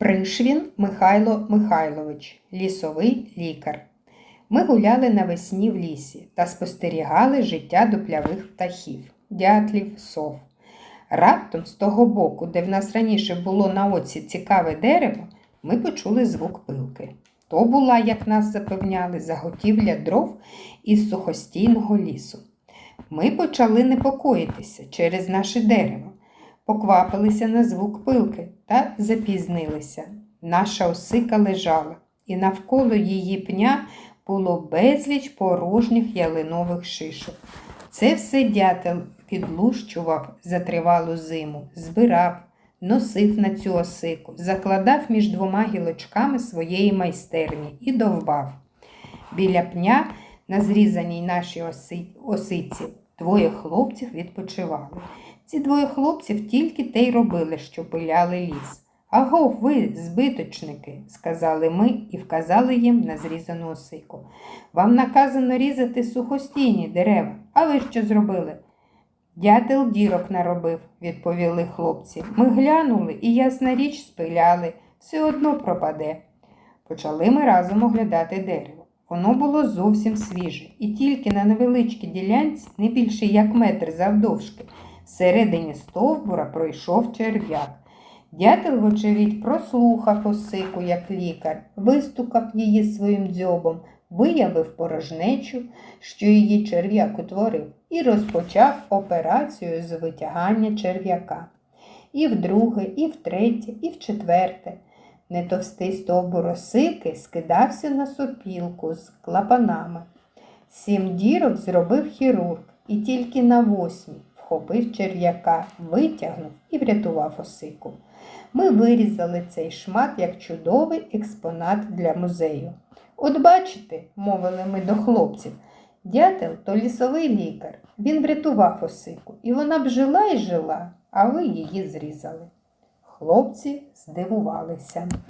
Пришвін Михайло Михайлович, лісовий лікар. Ми гуляли навесні в лісі та спостерігали життя дуплявих птахів, дятлів, сов. Раптом з того боку, де в нас раніше було на оці цікаве дерево, ми почули звук пилки. То була, як нас запевняли, заготівля дров із сухостійного лісу. Ми почали непокоїтися через наше дерево, поквапилися на звук пилки та запізнилися. Наша осика лежала, і навколо її пня було безліч порожніх ялинових шишок. Це все дятел підлущував за тривалу зиму, збирав, носив на цю осику, закладав між двома гілочками своєї майстерні і довбав. Біля пня, на зрізаній нашій оси... осиці, двоє хлопців відпочивали. Ці двоє хлопців тільки те й робили, що пиляли ліс. Агов, ви, збиточники, сказали ми і вказали їм на зрізану осику. Вам наказано різати сухостійні дерева. А ви що зробили? Дятел дірок наробив, відповіли хлопці. Ми глянули і, ясна річ, спиляли, все одно пропаде. Почали ми разом оглядати дерево. Воно було зовсім свіже, і тільки на невеличкій ділянці, не більше як метр завдовжки, всередині стовбура пройшов черв'як. Дятел, вочевидь, прослухав осику, як лікар, вистукав її своїм дзьобом, виявив порожнечу, що її черв'як утворив, і розпочав операцію з витягання черв'яка. І вдруге, і втретє, і вчетверте. Нетовстий стовбур осики скидався на сопілку з клапанами. Сім дірок зробив хірург і тільки на восьмій вхопив черв'яка, витягнув і врятував осику. Ми вирізали цей шмат як чудовий експонат для музею. От бачите, мовили ми до хлопців, дятел то лісовий лікар. Він врятував осику, і вона б жила і жила, а ви її зрізали. Хлопці здивувалися.